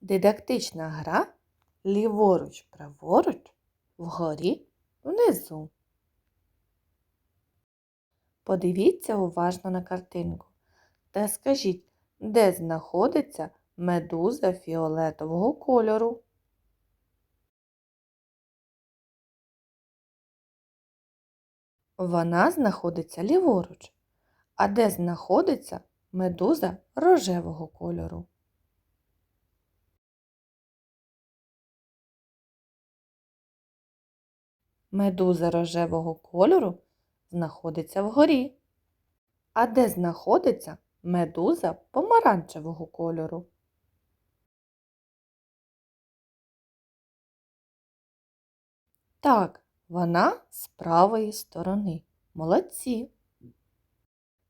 Дидактична гра ліворуч, праворуч, вгорі, внизу. Подивіться уважно на картинку та скажіть, де знаходиться медуза фіолетового кольору. Вона знаходиться ліворуч. А де знаходиться медуза рожевого кольору? Медуза рожевого кольору знаходиться вгорі. А де знаходиться медуза помаранчевого кольору? Так, вона з правої сторони. Молодці.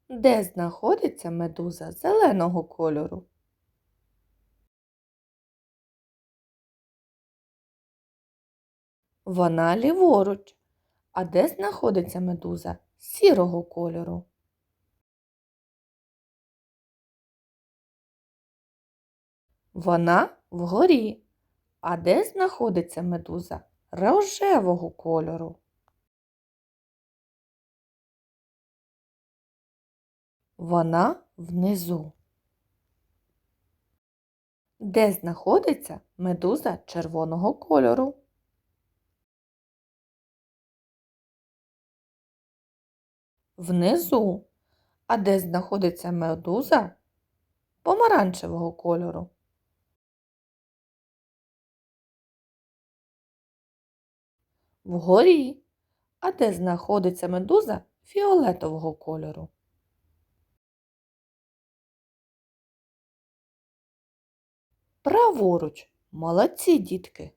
Де знаходиться медуза зеленого кольору? Вона ліворуч. А де знаходиться медуза сірого кольору? Вона вгорі. А де знаходиться медуза рожевого кольору? Вона внизу. Де знаходиться медуза червоного кольору? Внизу. А де знаходиться медуза помаранчевого кольору? Вгорі. А де знаходиться медуза фіолетового кольору? Праворуч. Молодці, дітки.